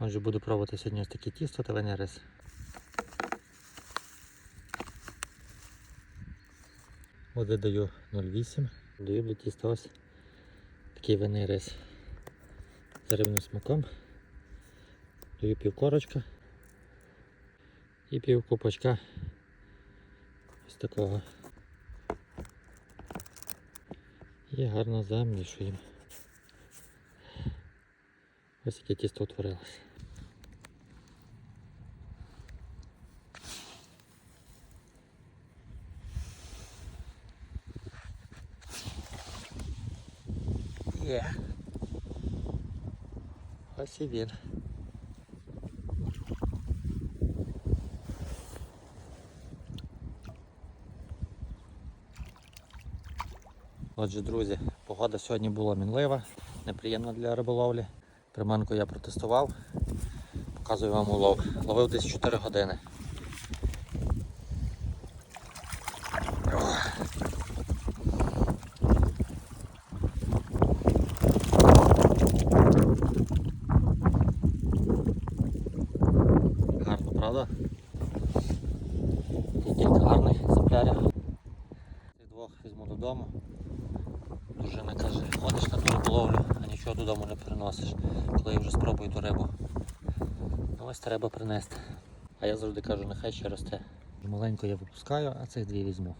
Отже, буду пробувати сьогодні ось таке тісто та винний рис. Води даю 0,8. Даю до тіста ось такий винний рис з рибним смаком. Даю пів корочка і пів купочка ось такого. І гарно замішуємо. Ось яке тісто утворилося. Є. Ось і він. Отже, друзі, погода сьогодні була мінлива, неприємна для риболовлі. Приманку я протестував. Показую вам улов. Ловив десь 4 години. Гарно, правда? Є кілька гарних екземплярів. Двох візьму додому. Дружина каже, ходиш на ту риболовлю, а нічого додому не переносиш, коли я вже спробую ту рибу. Ну, ось треба принести. А я завжди кажу, нехай ще росте. Маленько я випускаю, а цих дві візьму.